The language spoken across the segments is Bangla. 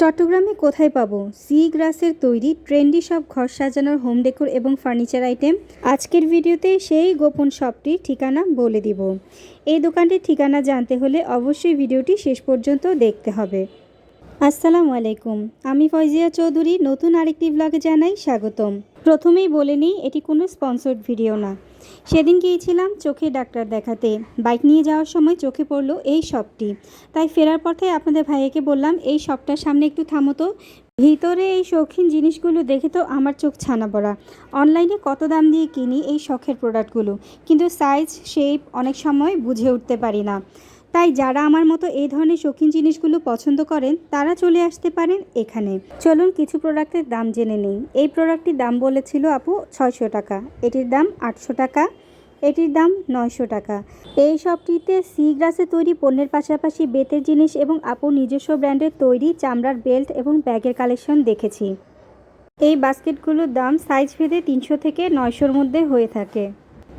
চট্টগ্রামে কোথায় পাবো? সি গ্রাসের তৈরি, ট্রেন্ডি সব ঘর সাজানোর হোম ডেকোর এবং ফার্নিচার আইটেম। আজকের ভিডিওতে সেই গোপন শপটির ঠিকানা বলে দিব। এই দোকানটির ঠিকানা জানতে হলে অবশ্যই ভিডিওটি শেষ পর্যন্ত দেখতে হবে। আসসালামু আলাইকুম, আমি ফয়জিয়া চৌধুরী। নতুন আরেকটি ব্লগে জানাই স্বাগতম। প্রথমেই বলে নিই, এটি কোনো স্পন্সর্ড ভিডিও না। সেদিন গিয়েছিলাম চোখে ডাক্তার দেখাতে। বাইক নিয়ে যাওয়ার সময় চোখে পড়ল এই শপটি তাই ফেরার পথে আপনাদের ভাইয়াকে বললাম, এই শপটার সামনে একটু থামো তো। ভিতরে এই শৌখিন জিনিসগুলো দেখে তো আমার চোখ ছানা পড়া। অনলাইনে কত দাম দিয়ে কিনি এই শখের প্রোডাক্টগুলো। কিন্তু সাইজ শেপ অনেক সময় বুঝে উঠতে পারি না। তাই যারা আমার মতো এই ধরনের শৌখিন জিনিসগুলো পছন্দ করেন, তারা চলে আসতে পারেন এখানে। চলুন কিছু প্রোডাক্টের দাম জেনে নিই। এই প্রোডাক্টটির দাম বলেছিল আপু ছয়শো টাকা, এটির দাম আটশো টাকা, এটির দাম নয়শো টাকা। এই শপটিতে সি গ্রাসে তৈরি পণ্যের পাশাপাশি বেতের জিনিস এবং আপু নিজস্ব ব্র্যান্ডের তৈরি চামড়ার বেল্ট এবং ব্যাগের কালেকশন দেখেছি। এই বাস্কেটগুলোর দাম সাইজ ভেদে তিনশো থেকে নয়শোর মধ্যে হয়ে থাকে।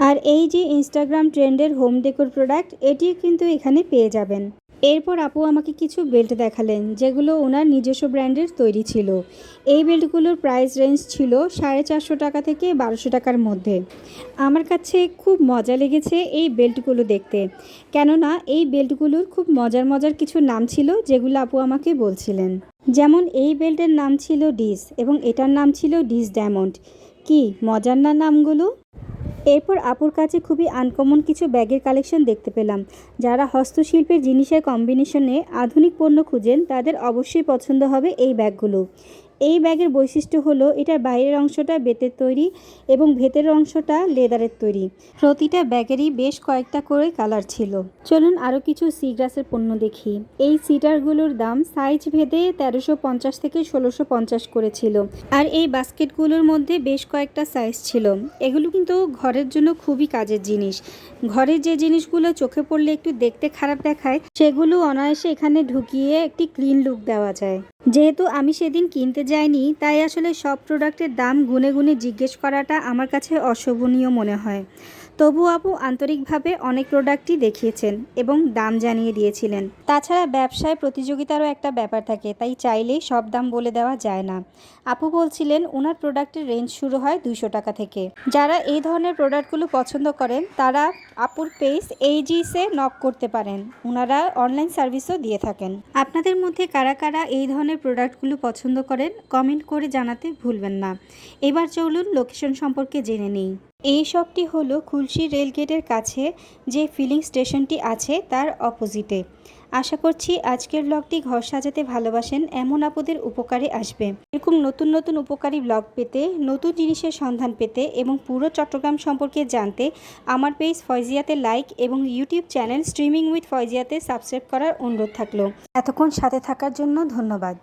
আর এই যে ইনস্টাগ্রাম ট্রেন্ডের হোম ডেকোর প্রোডাক্ট এটি কিন্তু এখানে পেয়ে যাবেন। এরপর আপু আমাকে কিছু বেল্ট দেখালেন, যেগুলো ওনার নিজস্ব ব্র্যান্ডের তৈরি ছিল। এই বেল্টগুলোর প্রাইস রেঞ্জ ছিল সাড়ে চারশো টাকা থেকে বারোশো টাকার মধ্যে। আমার কাছে খুব মজা লেগেছে এই বেল্টগুলো দেখতে। কেননা এই বেল্টগুলোর খুব মজার মজার কিছু নাম ছিল, যেগুলো আপু আমাকে বলছিলেন। যেমন এই বেল্টের নাম ছিল ডিস এবং এটার নাম ছিল ডিস ডায়মন্ড কি, মজার না নামগুলো? এরপর আপুর কাছে খুবই আনকমন কিছু ব্যাগের কালেকশন দেখতে পেলাম। যারা হস্তশিল্পের জিনিসের কম্বিনেশনে আধুনিক পণ্য খুঁজেন, তাদের অবশ্যই পছন্দ হবে এই ব্যাগগুলো। এই ব্যাগের বৈশিষ্ট্য হলো এটার বাইরের অংশটা বেতের তৈরি এবং ভেতরের অংশটা লেদারের তৈরি। প্রতিটা ব্যাগেরই বেশ কয়েকটা করে কালার ছিল। চলুন আরও কিছু সি গ্রাসের পণ্য দেখি। এই সিটারগুলোর দাম সাইজ ভেদে তেরোশো পঞ্চাশ থেকে ষোলোশো পঞ্চাশ করেছিল আর এই বাস্কেটগুলোর মধ্যে বেশ কয়েকটা সাইজ ছিল। এগুলো কিন্তু ঘরের জন্য খুবই কাজের জিনিস। ঘরের যে জিনিসগুলো চোখে পড়লে একটু দেখতে খারাপ দেখায়, সেগুলো অনায়াসে এখানে ঢুকিয়ে একটি ক্লিন লুক দেওয়া যায়। যেহেতু আমি সেদিন কিনতে যাইনি, তাই আসলে সব প্রোডাক্টের দাম গুনে গুনে জিজ্ঞেস করাটা আমার কাছে অশোভনীয় মনে হয়। তবু আপু আন্তরিকভাবে অনেক প্রোডাক্টই দেখিয়েছেন এবং দাম জানিয়ে দিয়েছিলেন। তাছাড়া ব্যবসায় প্রতিযোগিতারও একটা ব্যাপার থাকে, তাই চাইলেই সব দাম বলে দেওয়া যায় না। আপু বলছিলেন, ওনার প্রোডাক্টের রেঞ্জ শুরু হয় দুইশো টাকা থেকে। যারা এই ধরনের প্রোডাক্টগুলো পছন্দ করেন, তারা আপুর পেজ এইজিসে নক করতে পারেন। ওনারা অনলাইন সার্ভিসও দিয়ে থাকেন। আপনাদের মধ্যে কারা কারা এই ধরনের প্রোডাক্টগুলো পছন্দ করেন, কমেন্ট করে জানাতে ভুলবেন না। এবার চলুন লোকেশন সম্পর্কে জেনে নিই। এই শপটি হলো খুলশি রেলগেটের কাছে যে ফিলিং স্টেশনটি আছে তার অপোজিটে। আশা করছি আজকের ব্লগটি ঘর সাজাতে ভালোবাসেন, এমন আপদের উপকারে আসবে। এরকম নতুন নতুন উপকারী ব্লগ পেতে, নতুন জিনিসের সন্ধান পেতে এবং পুরো চট্টগ্রাম সম্পর্কে জানতে আমার পেজ ফয়জিয়াতে লাইক এবং ইউটিউব চ্যানেল স্ট্রিমিং উইথ ফয়জিয়াতে সাবস্ক্রাইব করার অনুরোধ থাকল। এতক্ষণ সাথে থাকার জন্য ধন্যবাদ।